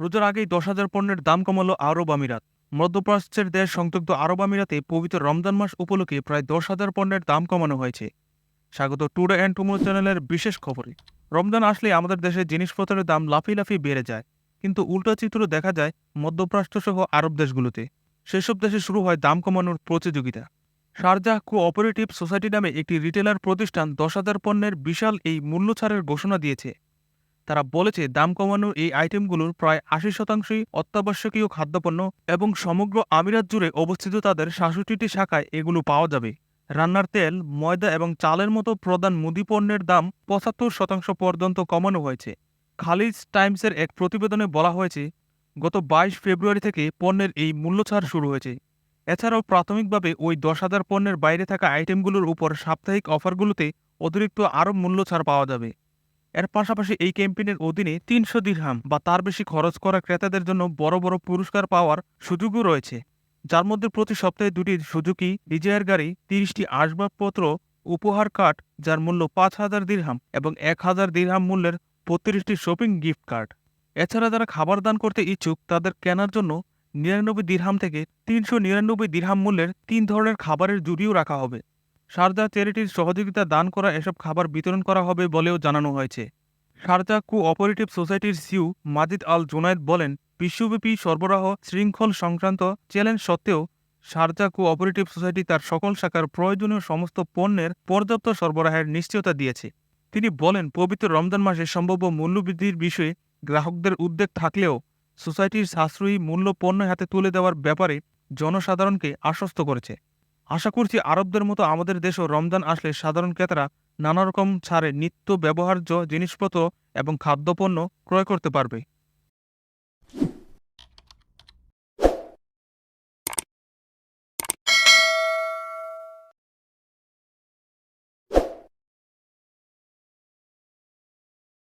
রোজার আগেই দশ হাজার পণ্যের দাম কমালো আরব আমিরাত। মধ্যপ্রাচ্যের দেশ সংযুক্ত আরব আমিরাতে পবিত্র রমজান মাস উপলক্ষে প্রায় দশ হাজার পণ্যের দাম কমানো হয়েছে। স্বাগত টুডে অ্যান্ড টুমো চ্যানেলের বিশেষ খবরে। রমজান আসলে আমাদের দেশে জিনিসপত্রের দাম লাফি লাফি বেড়ে যায়, কিন্তু উল্টো চিত্র দেখা যায় মধ্যপ্রাচ্য সহ আরব দেশগুলোতে। সেসব দেশে শুরু হয় দাম কমানোর প্রতিযোগিতা। শারজাহ কোঅপারেটিভ সোসাইটি নামে একটি রিটেলার প্রতিষ্ঠান দশ হাজার পণ্যের বিশাল এই মূল্য ছাড়ের ঘোষণা দিয়েছে। তারা বলেছে দাম কমানোর এই আইটেমগুলোর প্রায় আশি শতাংশই অত্যাবশ্যকীয় খাদ্যপণ্য এবং সমগ্র আমিরাত জুড়ে অবস্থিত তাদের সাতষট্টিটি শাখায় এগুলো পাওয়া যাবে। রান্নার তেল, ময়দা এবং চালের মতো প্রধান মুদি পণ্যের দাম পঁচাত্তর শতাংশ পর্যন্ত কমানো হয়েছে। খালিজ টাইমসের এক প্রতিবেদনে বলা হয়েছে, গত বাইশ ফেব্রুয়ারি থেকে পণ্যের এই মূল্যছাড় শুরু হয়েছে। এছাড়াও প্রাথমিকভাবে ওই দশ হাজার পণ্যের বাইরে থাকা আইটেমগুলোর উপর সাপ্তাহিক অফারগুলোতে অতিরিক্ত আরও মূল্যছাড় পাওয়া যাবে। এর পাশাপাশি এই ক্যাম্পেইনের অধীনে তিনশো দিরহাম বা তার বেশি খরচ করা ক্রেতাদের জন্য বড় বড় পুরস্কার পাওয়ার সুযোগও রয়েছে। যার মধ্যে প্রতি সপ্তাহে দুটি সুজুকি ডিজায়ার গাড়ি, তিরিশটি আসবাবপত্র, উপহার কার্ড, যার মূল্য পাঁচ হাজার দিরহাম এবং এক হাজার দিরহাম মূল্যের বত্রিশটি শপিং গিফট কার্ড। এছাড়া যারা খাবার দান করতে ইচ্ছুক, তাদের কেনার জন্য নিরানব্বই দিরহাম থেকে তিনশো নিরানব্বই দিরহাম মূল্যের তিন ধরনের খাবারের জুড়িও রাখা হবে। শারজা চ্যারিটির সহযোগিতা দান করা এসব খাবার বিতরণ করা হবে বলেও জানানো হয়েছে। শারজা কো অপারেটিভ সোসাইটির সিউ মাজিদ আল জোনায়েদ বলেন, বিশ্বব্যাপী সরবরাহ শৃঙ্খল সংক্রান্ত চ্যালেঞ্জ সত্ত্বেও শারজা কো অপারেটিভ সোসাইটি তার সকল শাখার প্রয়োজনীয় সমস্ত পণ্যের পর্যাপ্ত সরবরাহের নিশ্চয়তা দিয়েছে। তিনি বলেন, পবিত্র রমজান মাসে সম্ভাব্য মূল্যবৃদ্ধির বিষয়ে গ্রাহকদের উদ্বেগ থাকলেও সোসাইটির সাশ্রয়ী মূল্য পণ্য হাতে তুলে দেওয়ার ব্যাপারে জনসাধারণকে আশ্বস্ত করেছে। আশা করছি আরবদের মতো আমাদের দেশেও রমজান আসলে সাধারণ ক্রেতারা নানা রকম ছাড়ে নিত্য ব্যবহার্য জিনিসপত্র এবং খাদ্যপণ্য ক্রয় করতে পারবে।